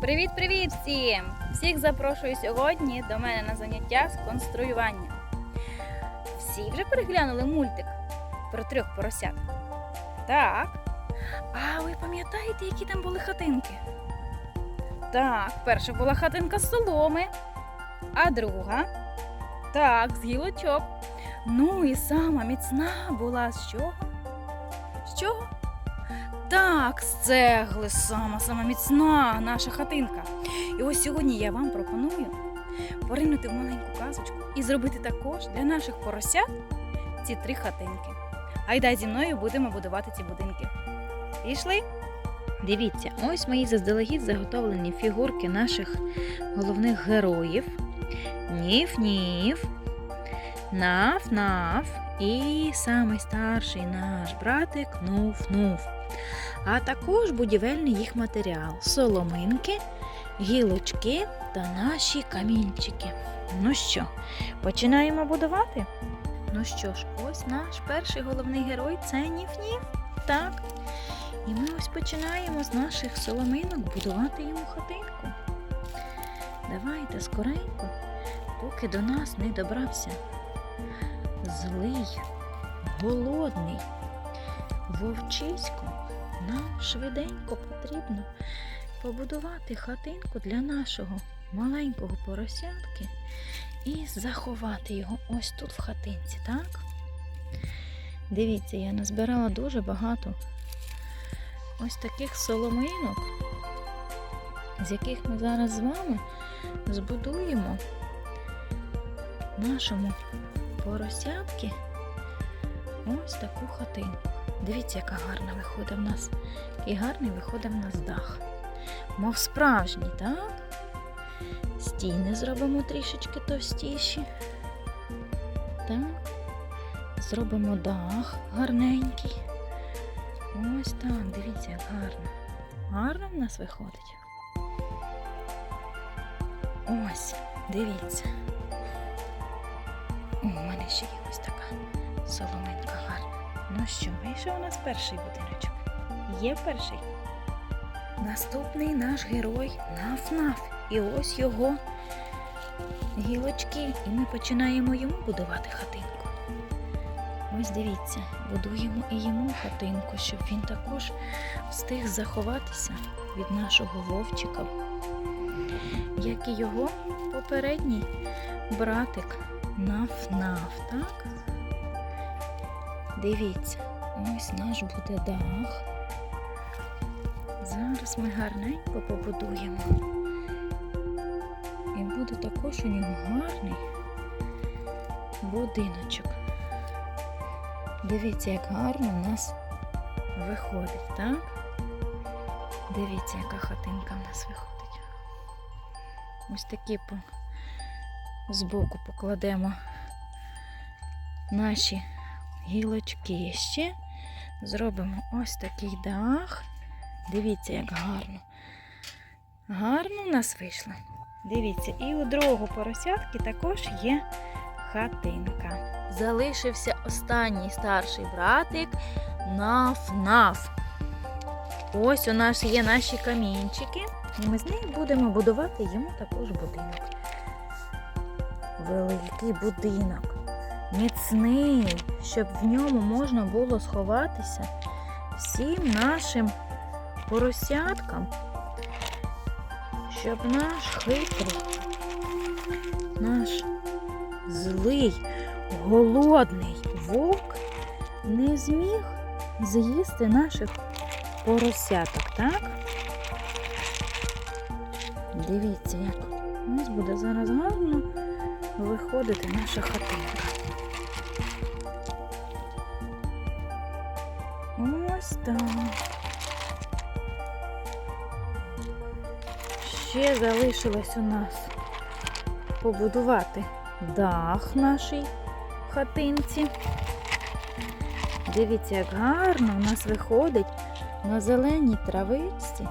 Привіт-привіт всім! Всіх запрошую сьогодні до мене на заняття з конструювання. Всі вже переглянули мультик про трьох поросят? Так. А ви пам'ятаєте, які там були хатинки? Так, перша була хатинка з соломи, а друга так, з гілочок. Ну і сама міцна була з чого? З чого? Так, з цегли сама сама міцна наша хатинка. І ось сьогодні я вам пропоную поринути в маленьку казочку і зробити також для наших поросят ці три хатинки. Айда зі мною будемо будувати ці будинки. Пішли? Дивіться, ось мої заздалегідь заготовлені фігурки наших головних героїв. Ніф-ніф, наф-наф і самий старший наш братик Нуф-нуф. А також будівельний їх матеріал соломинки, гілочки та наші камінчики. Ну що, починаємо будувати? Ну що ж, ось наш перший головний герой це Ніф-ніф. Так. І ми ось починаємо з наших соломинок будувати йому хатинку. Давайте скоренько, поки до нас не добрався злий, голодний вовчисько, нам швиденько потрібно побудувати хатинку для нашого маленького поросятки і заховати його ось тут в хатинці, так? Дивіться, я назбирала дуже багато ось таких соломинок, з яких ми зараз з вами збудуємо нашому поросятки ось таку хатинку. Дивіться, яка гарна виходить в нас. Який гарний виходить в нас дах. Мов справжній, так? Стіни зробимо трішечки товстіші. Так. Зробимо дах гарненький. Ось так, дивіться, як гарно. Гарно в нас виходить. Ось, дивіться. Мене ще є ось така соломинка гарна. Ну що, вийшов у нас перший будиночок. Є перший. Наступний наш герой Наф-Наф. І ось його гілочки. І ми починаємо йому будувати хатинку. Ось дивіться, будуємо і йому хатинку, щоб він також встиг заховатися від нашого вовчика, як і його попередній братик Наф-Наф, так? Дивіться, ось наш буде дах. Зараз ми гарненько побудуємо. І буде також у нього гарний будиночок. Дивіться, як гарно в нас виходить, так? Дивіться, яка хатинка в нас виходить. Ось такі по... збоку покладемо наші гілочки ще. Зробимо ось такий дах. Дивіться, як гарно. Гарно в нас вийшло. Дивіться, і у другого поросятки також є хатинка. Залишився останній старший братик Наф-Наф. Ось у нас є наші камінчики, і ми з них будемо будувати йому також будинок. Великий будинок, міцний, щоб в ньому можна було сховатися всім нашим поросяткам, щоб наш хитрий, наш злий, голодний вовк не зміг з'їсти наших поросяток, так? Дивіться, як у нас буде зараз гарно виходити наша хатинка. Ось так. Ще залишилось у нас побудувати дах нашій хатинці. Дивіться, як гарно у нас виходить на зеленій травичці.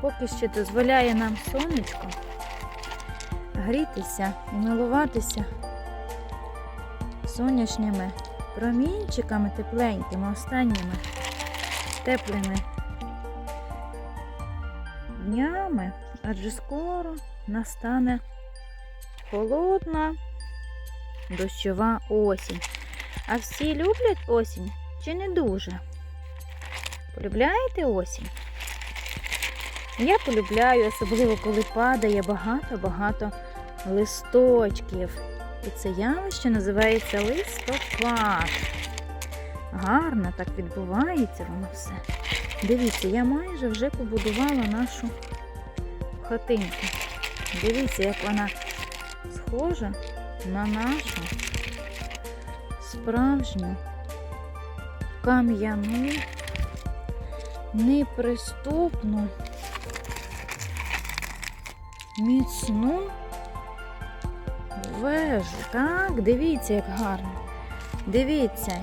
Поки що дозволяє нам сонечко грітися і милуватися сонячними промінчиками тепленькими, останніми теплими днями, адже скоро настане холодна дощова осінь. А всі люблять осінь чи не дуже? Полюбляєте осінь? Я полюбляю, особливо коли падає багато-багато листочків. І це явище називається листопад. Гарно так відбувається воно все. Дивіться, я майже вже побудувала нашу хатинку. Дивіться, як вона схожа на нашу справжню кам'яну, неприступну, міцну вежу. Так, дивіться, як гарно. Дивіться.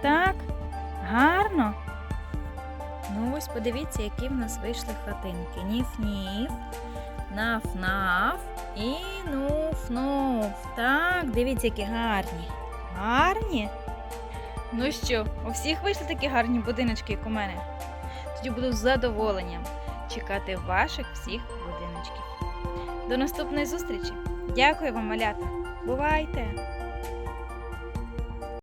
Так, гарно. Ну ось подивіться, які в нас вийшли хатинки. Ніф-ніф, наф-наф і нуф-нуф. Так, дивіться, які гарні. Гарні. Ну що, у всіх вийшли такі гарні будиночки, як у мене? Тоді буду з задоволенням чекати ваших всіх будиночків. До наступної зустрічі. Дякую вам, малята. Бувайте!